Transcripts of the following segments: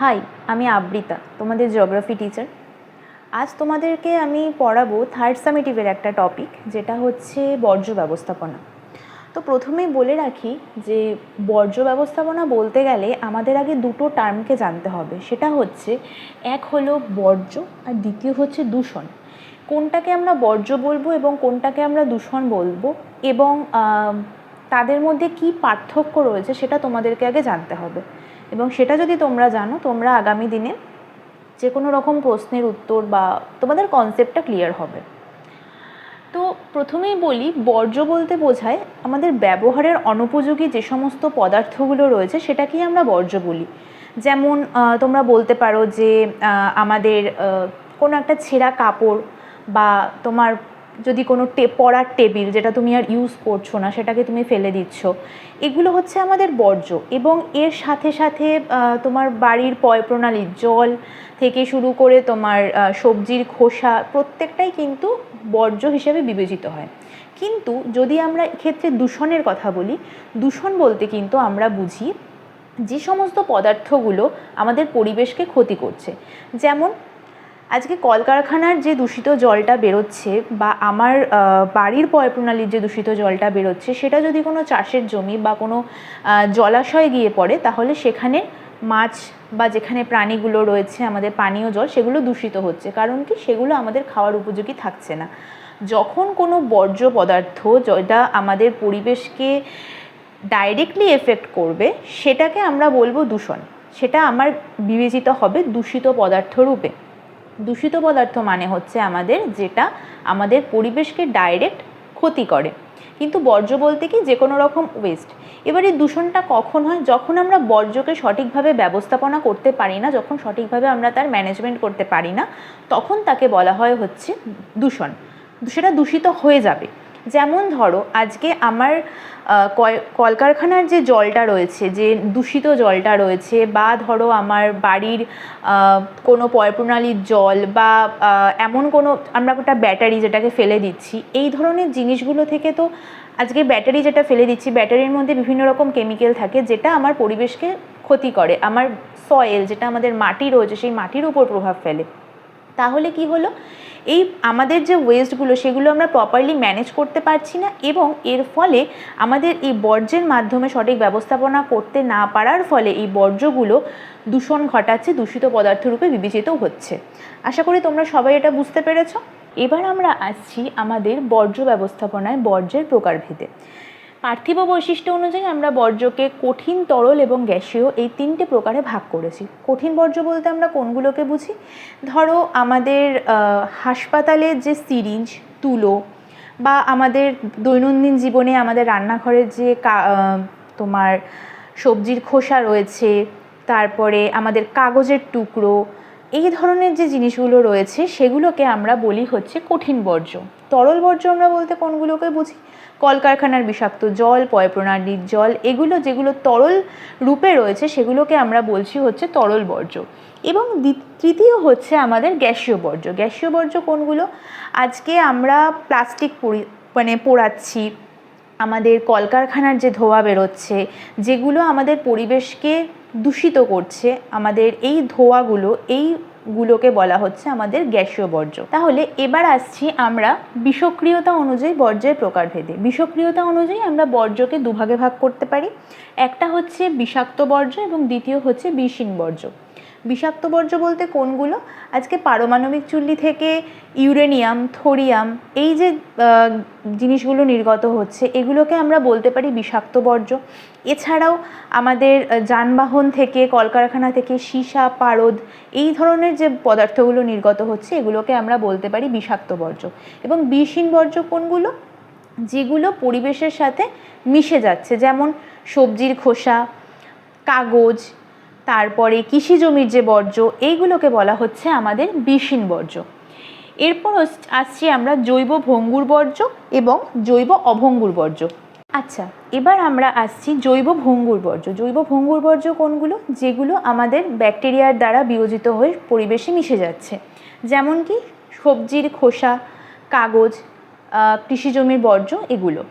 High আমি আবৃতা, তোমাদের geography teacher আজ তোমাদেরকে আমি পড়াবো থার্ড সামেটিভের একটা টপিক যেটা হচ্ছে বর্জ্য ব্যবস্থাপনা। তো প্রথমেই বলে রাখি যে, বর্জ্য ব্যবস্থাপনা বলতে গেলে আমাদের আগে দুটো টার্মকে জানতে হবে। সেটা হচ্ছে, এক হলো বর্জ্য, আর দ্বিতীয় হচ্ছে দূষণ। কোনটাকে আমরা বর্জ্য বলব এবং কোনটাকে আমরা দূষণ বলব? এবং তাদের মধ্যে কী পার্থক্য রয়েছে সেটা তোমাদেরকে আগে জানতে হবে। এবং সেটা যদি তোমরা জানো, তোমরা আগামী দিনে যে কোনো রকম প্রশ্নের উত্তর বা তোমাদের কনসেপ্টটা ক্লিয়ার হবে। তো প্রথমেই বলি, বর্জ্য বলতে বোঝায় আমাদের ব্যবহারের অনুপযোগী যে সমস্ত পদার্থগুলো রয়েছে, সেটাকেই আমরা বর্জ্য বলি। যেমন তোমরা বলতে পারো যে আমাদের কোনো একটা ছেঁড়া কাপড় বা তোমার যদি কোনো টে, পড়ার টেবিল যেটা তুমি আর ইউজ করছ না, সেটাকে তুমি ফেলে দিচ্ছ, এগুলো হচ্ছে আমাদের বর্জ্য এবং এর সাথে সাথে তোমার বাড়ির পয় প্রণালী জল থেকে শুরু করে তোমার সবজির খোসা প্রত্যেকটাই কিন্তু বর্জ্য হিসেবে বিবেচিত হয়। কিন্তু যদি আমরা এক্ষেত্রে দূষণের কথা বলি, দূষণ বলতে কিন্তু আমরা বুঝি যে সমস্ত পদার্থগুলো আমাদের পরিবেশকে ক্ষতি করছে। যেমন আজকে কলকারখানার যে দূষিত জলটা বেরোচ্ছে বা আমার বাড়ির পয় প্রণালীর যে দূষিত জলটা বেরোচ্ছে, সেটা যদি কোনো চাষের জমি বা কোনো জলাশয়ে গিয়ে পড়ে, তাহলে সেখানে মাছ বা যেখানে প্রাণীগুলো রয়েছে, আমাদের পানীয় জল, সেগুলো দূষিত হচ্ছে। কারণ কি? সেগুলো আমাদের খাওয়ার উপযোগী থাকছে না। যখন কোনো বর্জ্য পদার্থ যেটা আমাদের পরিবেশকে ডাইরেক্টলি এফেক্ট করবে, সেটাকে আমরা বলব দূষণ। সেটা আমার বিবেচিত হবে দূষিত পদার্থ রূপে। দূষিত পদার্থ মানে হচ্ছে আমাদের যেটা আমাদের পরিবেশকে ডাইরেক্ট ক্ষতি করে। কিন্তু বর্জ্য বলতে কি? যে কোনো রকম ওয়েস্ট এবার এই দূষণটা কখন হয়? যখন আমরা বর্জ্যকে সঠিকভাবে ব্যবস্থাপনা করতে পারি না, যখন সঠিকভাবে আমরা তার ম্যানেজমেন্ট করতে পারি না, তখন তাকে বলা হয় হচ্ছে দূষণ। সেটা দূষিত হয়ে যাবে। যেমন ধরো, আজকে আমার কলকারখানার যে জলটা রয়েছে, যে দূষিত জলটা রয়েছে, বা ধরো আমার বাড়ির কোনো পয়প্রণালীর জল, বা এমন কোনো, আমরা একটা ব্যাটারি যেটাকে ফেলে দিচ্ছি, এই ধরনের জিনিসগুলো থেকে তো আজকে ব্যাটারি যেটা ফেলে দিচ্ছি, ব্যাটারির মধ্যে বিভিন্ন রকম কেমিক্যাল থাকে, যেটা আমার পরিবেশকে ক্ষতি করে। আমার সয়েল যেটা আমাদের মাটি রয়েছে, সেই মাটির উপর প্রভাব ফেলে। তাহলে কি হলো? এই আমাদের যে ওয়েস্টগুলো সেগুলো আমরা প্রপারলি ম্যানেজ করতে পারছি না এবং এর ফলে আমাদের এই বর্জ্যের মাধ্যমে সঠিক ব্যবস্থাপনা করতে না পারার ফলে এই বর্জ্যগুলো দূষণ ঘটাচ্ছে, দূষিত পদার্থ রূপে বিবেচিত হচ্ছে। আশা করি তোমরা সবাই এটা বুঝতে পেরেছ। এবার আমরা আসছি আমাদের বর্জ্য ব্যবস্থাপনায় বর্জ্যের প্রকারভেদে। পার্থিব বৈশিষ্ট্য অনুযায়ী আমরা বর্জ্যকে কঠিন তরল এবং গ্যাসীয় এই তিনটে প্রকারে ভাগ করেছি। কঠিন বর্জ্য বলতে আমরা কোনগুলোকে বুঝি? ধরো আমাদের হাসপাতালে যে সিরিঞ্জ, তুলো বা আমাদের দৈনন্দিন জীবনে আমাদের রান্নাঘরের যে তোমার সবজির খোসা রয়েছে, তারপরে আমাদের কাগজের টুকরো এই ধরনের যে জিনিসগুলো রয়েছে, সেগুলোকে আমরা বলি হচ্ছে কঠিন বর্জ্য। তরল বর্জ্য আমরা বলতে কোনগুলোকে বুঝি? কলকারখানার বিষাক্ত জল, পয়প্রণালীর জল, এগুলো যেগুলো তরল রূপে রয়েছে, সেগুলোকে আমরা বলছি হচ্ছে তরল বর্জ্য। এবং তৃতীয় হচ্ছে আমাদের গ্যাসীয় বর্জ্য। গ্যাসীয় বর্জ্য কোনগুলো? আজকে আমরা প্লাস্টিক পরি মানে পোড়াচ্ছি, আমাদের কলকারখানার যে ধোঁয়া বেরোচ্ছে, যেগুলো আমাদের পরিবেশকে দূষিত করছে আমাদের এই ধোঁয়াগুলো, এইগুলোকে বলা হচ্ছে আমাদের গ্যাসীয় বর্জ্য। তাহলে এবার আসছি আমরা বিষক্রিয়তা অনুযায়ী বর্জ্যের প্রকারভেদে। বিষক্রিয়তা অনুযায়ী আমরা বর্জ্যকে দুভাগে ভাগ করতে পারি। একটা হচ্ছে বিষাক্ত বর্জ্য এবং দ্বিতীয় হচ্ছে বিষহীন বর্জ্য। বিষাক্ত বর্জ্য বলতে কোনগুলো? আজকে পারমাণবিক চুল্লি থেকে ইউরেনিয়াম, থোরিয়াম, এই যে জিনিসগুলো নির্গত হচ্ছে, এগুলোকে আমরা বলতে পারি বিষাক্ত বর্জ্য। এছাড়াও আমাদের যানবাহন থেকে, কলকারখানা থেকে, সীসা, পারদ, এই ধরনের যে পদার্থগুলো নির্গত হচ্ছে, এগুলোকে আমরা বলতে পারি বিষাক্ত বর্জ্য। এবং বিষহীন বর্জ্য কোনগুলো? যেগুলো পরিবেশের সাথে মিশে যাচ্ছে, যেমন সবজির খোসা, কাগজ তারপরে কৃষি জমির যে বর্জ্য, এইগুলোকে বলা হচ্ছে আমাদের বিষহীন বর্জ্য। এরপর আসছি আমরা জৈব ভঙ্গুর বর্জ্য এবং জৈব অভঙ্গুর বর্জ্য। আচ্ছা এবার আমরা আসছি জৈব ভঙ্গুর বর্জ্য। জৈব ভঙ্গুর বর্জ্য কোনগুলো? যেগুলো আমাদের ব্যাকটেরিয়ার দ্বারা বিয়োজিত হয়ে পরিবেশে মিশে যাচ্ছে। যেমন কি সবজির খোসা, কাগজ কৃষি জমির বর্জ্য, এগুলো।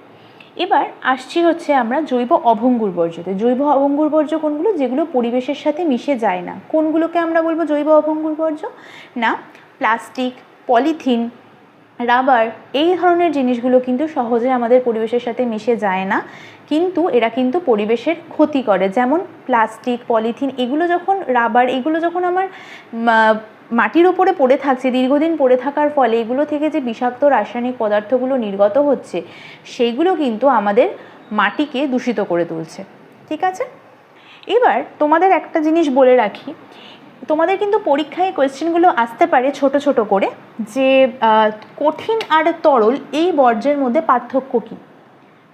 এবার আসছি হচ্ছে আমরা জৈব অভঙ্গুর বর্জ্যতে। জৈব অভঙ্গুর বর্জ্য কোনগুলো? যেগুলো পরিবেশের সাথে মিশে যায় না। কোনগুলোকে আমরা বলব জৈব অভঙ্গুর বর্জ্য? না, প্লাস্টিক, পলিথিন, রাবার, এই ধরনের জিনিসগুলো কিন্তু সহজে আমাদের পরিবেশের সাথে মিশে যায় না। কিন্তু এরা কিন্তু পরিবেশের ক্ষতি করে। যেমন প্লাস্টিক, পলিথিন, এগুলো যখন রাবার, এগুলো যখন আমার মাটির ওপরে পড়ে থাকছে, দীর্ঘদিন পড়ে থাকার ফলে এগুলো থেকে যে বিষাক্ত রাসায়নিক পদার্থগুলো নির্গত হচ্ছে সেইগুলো কিন্তু আমাদের মাটিকে দূষিত করে তুলছে। ঠিক আছে? এবার তোমাদের একটা জিনিস বলে রাখি। তোমাদের কিন্তু পরীক্ষায় কোয়েশ্চেনগুলো আসতে পারে ছোট ছোট করে যে কঠিন আর তরল এই বর্জ্যের মধ্যে পার্থক্য কী?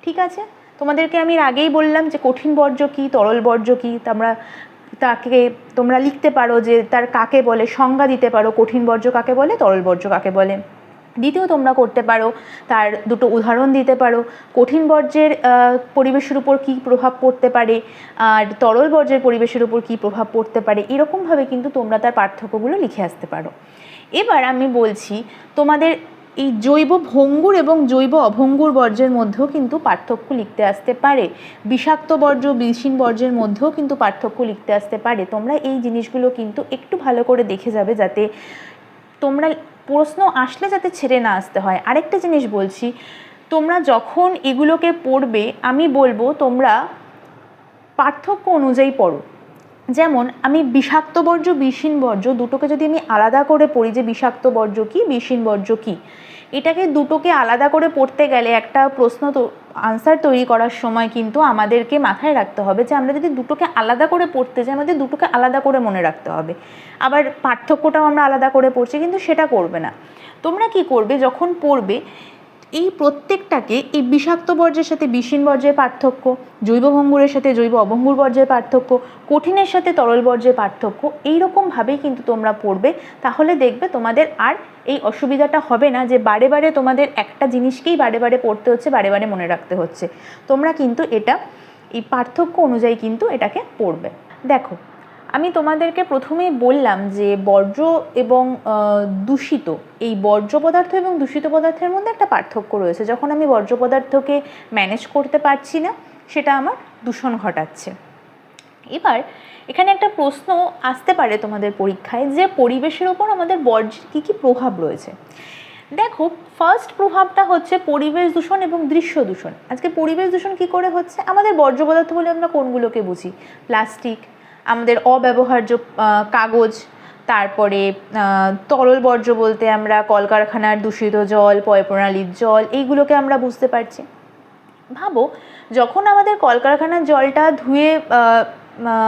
ঠিক আছে? তোমাদেরকে আমি আগেই বললাম যে কঠিন বর্জ্য কী, তরল বর্জ্য কী তোমরা তাকে তোমরা লিখতে পারো যে তার কাকে বলে, সংজ্ঞা দিতে পারো, কঠিন বর্জ্য কাকে বলে, তরল বর্জ্য কাকে বলে। দ্বিতীয় তোমরা করতে পারো, তার দুটো উদাহরণ দিতে পারো, কঠিন বর্জ্যের পরিবেশের উপর কী প্রভাব পড়তে পারে, আর তরল বর্জ্যের পরিবেশের উপর কী প্রভাব পড়তে পারে, এরকমভাবে কিন্তু তোমরা তার পার্থক্যগুলো লিখে আসতে পারো। এবার আমি বলছি, তোমাদের এই জৈব ভঙ্গুর এবং জৈব অভঙ্গুর বর্জ্যের মধ্যেও কিন্তু পার্থক্য লিখতে আসতে পারে। বিষাক্ত বর্জ্য বিষীন বর্জ্যের মধ্যেও কিন্তু পার্থক্য লিখতে আসতে পারে। তোমরা এই জিনিসগুলো কিন্তু একটু ভালো করে দেখে যাবে যাতে তোমরা প্রশ্ন আসলে যাতে ছেড়ে না আসতে হয়। আরেকটা জিনিস বলছি, তোমরা যখন এগুলোকে পড়বে, আমি বলব তোমরা পার্থক্য অনুযায়ী পড়ো। যেমন, আমি বিষাক্ত বর্জ্য বিষীন বর্জ্য দুটোকে যদি আমি আলাদা করে পড়ি, যে বিষাক্ত বর্জ্য কী বিষীন বর্জ্য কী, এটাকে দুটোকে আলাদা করে পড়তে গেলে একটা প্রশ্ন তো আনসার তৈরি করার সময় কিন্তু আমাদেরকে মাথায় রাখতে হবে যে, আমরা যদি দুটোকে আলাদা করে পড়তে যাই, আমাদের দুটোকে আলাদা করে মনে রাখতে হবে। আবার পার্থক্যটাও আমরা আলাদা করে পড়ছি, কিন্তু সেটা করবে না। তোমরা কি করবে, যখন পড়বে এই প্রত্যেকটাকে এই বিষাক্ত বর্জ্যের সাথে বিষীন বর্জ্যের পার্থক্য, জৈব ভঙ্গুরের সাথে জৈব অভঙ্গুর বর্জ্যের পার্থক্য, কঠিনের সাথে তরল বর্জ্যের পার্থক্য এইরকমভাবেই কিন্তু তোমরা পড়বে। তাহলে দেখবে তোমাদের আর এই অসুবিধাটা হবে না যে বারে বারে তোমাদের একটা জিনিসকেই বারে বারে পড়তে হচ্ছে, বারে বারে মনে রাখতে হচ্ছে। তোমরা কিন্তু এটা, এই পার্থক্য অনুযায়ী কিন্তু এটাকে পড়বে। দেখো আমি তোমাদেরকে প্রথমেই বললাম যে বর্জ্য এবং দূষিত, এই বর্জ্য পদার্থ এবং দূষিত পদার্থের মধ্যে একটা পার্থক্য রয়েছে। যখন আমি বর্জ্য পদার্থকে ম্যানেজ করতে পারছি না, সেটা আমার দূষণ ঘটাচ্ছে। এবার, এখানে একটা প্রশ্ন আসতে পারে তোমাদের পরীক্ষায় যে পরিবেশের ওপর আমাদের বর্জ্যের কী কী প্রভাব রয়েছে। দেখো ফার্স্ট প্রভাবটা হচ্ছে পরিবেশ দূষণ এবং দৃশ্য দূষণ। আজকে পরিবেশ দূষণ কি করে হচ্ছে? আমাদের বর্জ্য পদার্থ বলে আমরা কোনগুলোকে বুঝি? প্লাস্টিক আমাদের অব্যবহার্য কাগজ, তারপরে তরল বর্জ্য বলতে আমরা কলকারখানার দূষিত জল, পয়প্রণালীর জল, এইগুলোকে আমরা বুঝতে পারছি। ভাবো, যখন আমাদের কলকারখানার জলটা ধুয়ে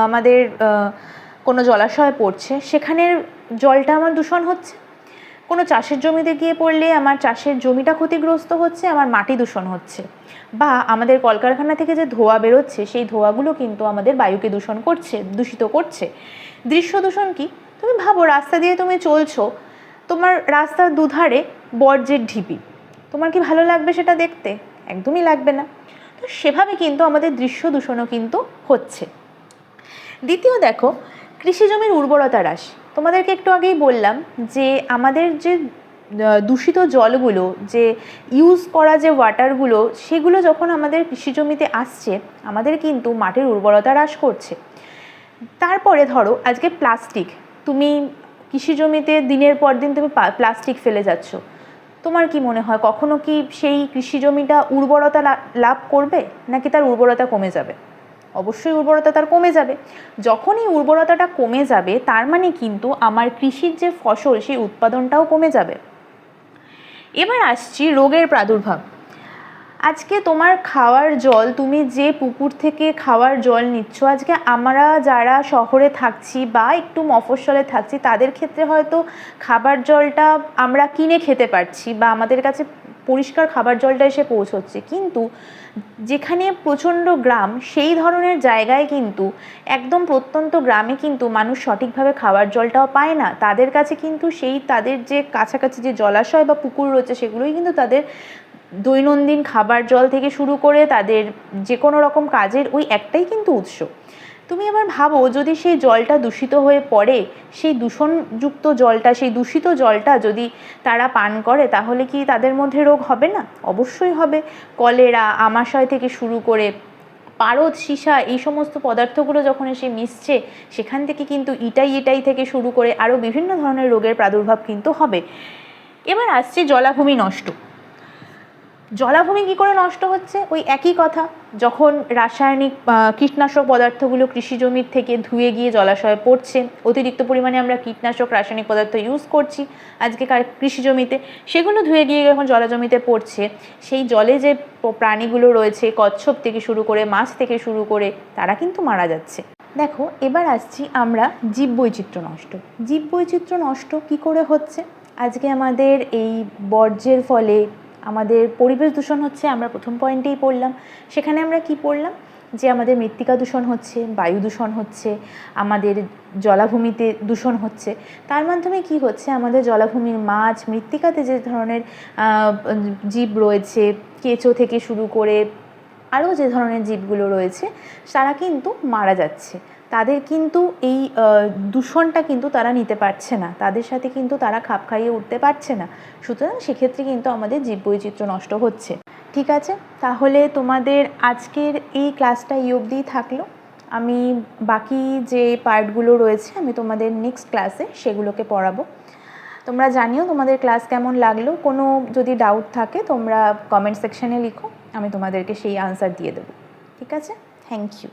আমাদের কোনো জলাশয়ে পড়ছে, সেখানের জলটা আমার দূষণ হচ্ছে? কোনো চাষের জমিতে গিয়ে পড়লে আমার চাষের জমিটা ক্ষতিগ্রস্ত হচ্ছে, আমার মাটি দূষণ হচ্ছে। বা আমাদের কলকারখানা থেকে যে ধোঁয়া বেরোচ্ছে, সেই ধোঁয়াগুলো কিন্তু আমাদের বায়ুকে দূষণ করছে, দূষিত করছে। দৃশ্য দূষণ কি? তুমি ভাবো, রাস্তা দিয়ে তুমি চলছো, তোমার রাস্তার দুধারে বর্জ্যের ঢিপি। তোমার কি ভালো লাগবে সেটা দেখতে? একদমই লাগবে না। তো সেভাবে কিন্তু আমাদের দৃশ্য দূষণও কিন্তু হচ্ছে। দ্বিতীয় দেখো, কৃষি জমির উর্বরতা হ্রাস। তোমাদেরকে একটু আগেই বললাম যে আমাদের যে দূষিত জলগুলো, যে ইউজ করা যে ওয়াটারগুলো সেগুলো যখন আমাদের কৃষি জমিতে আসছে, আমাদের কিন্তু মাটির উর্বরতা হ্রাস করছে। তারপরে ধরো, আজকে প্লাস্টিক তুমি কৃষি জমিতে দিনের পর দিন তুমি প্লাস্টিক ফেলে যাচ্ছ। তোমার কি মনে হয়, কখনো কি সেই কৃষি জমিটা উর্বরতা লাভ করবে, নাকি তার উর্বরতা কমে যাবে? অবশ্যই উর্বরতা তার কমে যাবে। যখনই উর্বরতাটা কমে যাবে, তার মানে কিন্তু আমার কৃষির যে ফসল, সেই উৎপাদনটাও কমে যাবে। এবার আসছি রোগের প্রাদুর্ভাব। আজকে তোমার খাওয়ার জল, তুমি যে পুকুর থেকে খাওয়ার জল নিচ্ছ, আজকে আমরা যারা শহরে থাকছি বা একটু মফস্বলে থাকছি, তাদের ক্ষেত্রে হয়তো খাবার জলটা আমরা কিনে খেতে পারছি বা আমাদের কাছে পরিষ্কার খাবার জলটা এসে পৌঁছচ্ছে। কিন্তু যেখানে প্রচণ্ড গ্রাম, সেই ধরনের জায়গায় কিন্তু একদম প্রত্যন্ত গ্রামে কিন্তু মানুষ সঠিকভাবে খাবার জলটাও পায় না। তাদের কাছে কিন্তু সেই, তাদের যে কাছাকাছি যে জলাশয় বা পুকুর রয়েছে, সেগুলোই কিন্তু তাদের দৈনন্দিন খাবার জল থেকে শুরু করে তাদের যে কোনো রকম কাজের ওই একটাই কিন্তু উৎস। তুমি এবার ভাবো, যদি সেই জলটা দূষিত হয়ে পড়ে, সেই দূষণযুক্ত জলটা, সেই দূষিত জলটা যদি তারা পান করে, তাহলে কি তাদের মধ্যে রোগ হবে না? অবশ্যই হবে। কলেরা, আমাশয় থেকে শুরু করে পারদ, সীসা, এই সমস্ত পদার্থগুলো যখন এসে মিশছে, সেখান থেকে কিন্তু ইটাই ইটাই থেকে শুরু করে আরও বিভিন্ন ধরনের রোগের প্রাদুর্ভাব কিন্তু হবে। এবার আসছে জলাভূমি নষ্ট। জলাভূমি কী করে নষ্ট হচ্ছে? ওই একই কথা। যখন রাসায়নিক কীটনাশক পদার্থগুলো কৃষি জমির থেকে ধুয়ে গিয়ে জলাশয়ে পড়ছে, অতিরিক্ত পরিমাণে আমরা কীটনাশক, রাসায়নিক পদার্থ ইউজ করছি আজকে কৃষি জমিতে, সেগুলো ধুয়ে গিয়ে যখন জলাজমিতে পড়ছে, সেই জলে যে প্রাণীগুলো রয়েছে, কচ্ছপ থেকে শুরু করে, মাছ থেকে শুরু করে, তারা কিন্তু মারা যাচ্ছে। দেখো, এবার আসছি আমরা জীববৈচিত্র্য নষ্ট। জীববৈচিত্র্য নষ্ট কি করে হচ্ছে? আজকে আমাদের এই বর্জ্যের ফলে আমাদের পরিবেশ দূষণ হচ্ছে, আমরা প্রথম পয়েন্টেই পড়লাম। সেখানে আমরা কি পড়লাম? যে আমাদের মৃত্তিকা দূষণ হচ্ছে, বায়ু দূষণ হচ্ছে, আমাদের জলাভূমিতে দূষণ হচ্ছে। তার মাধ্যমে কি হচ্ছে? আমাদের জলাভূমির মাছ, মৃত্তিকাতে যে ধরনের জীব রয়েছে, কেঁচো থেকে শুরু করে আরও যে ধরনের জীবগুলো রয়েছে, তারা কিন্তু মারা যাচ্ছে। তাদের কিন্তু এই দূষণটা কিন্তু তারা নিতে পারছে না। তাদের সাথে কিন্তু তারা খাপ খাইয়ে উঠতে পারছে না। সুতরাং সেক্ষেত্রে কিন্তু আমাদের জীববৈচিত্র্য নষ্ট হচ্ছে। ঠিক আছে? তাহলে তোমাদের আজকের এই ক্লাসটা এই অবধিই থাকল। আমি বাকি যে পার্টগুলো রয়েছে, আমি তোমাদের নেক্সট ক্লাসে সেগুলোকে পড়াবো। তোমরা জানিও তোমাদের ক্লাস কেমন লাগল। কোনো যদি ডাউট থাকে, তোমরা কমেন্ট সেকশনে লিখো। আমি তোমাদেরকে সেই আনসার দিয়ে দেবো। ঠিক আছে? Thank you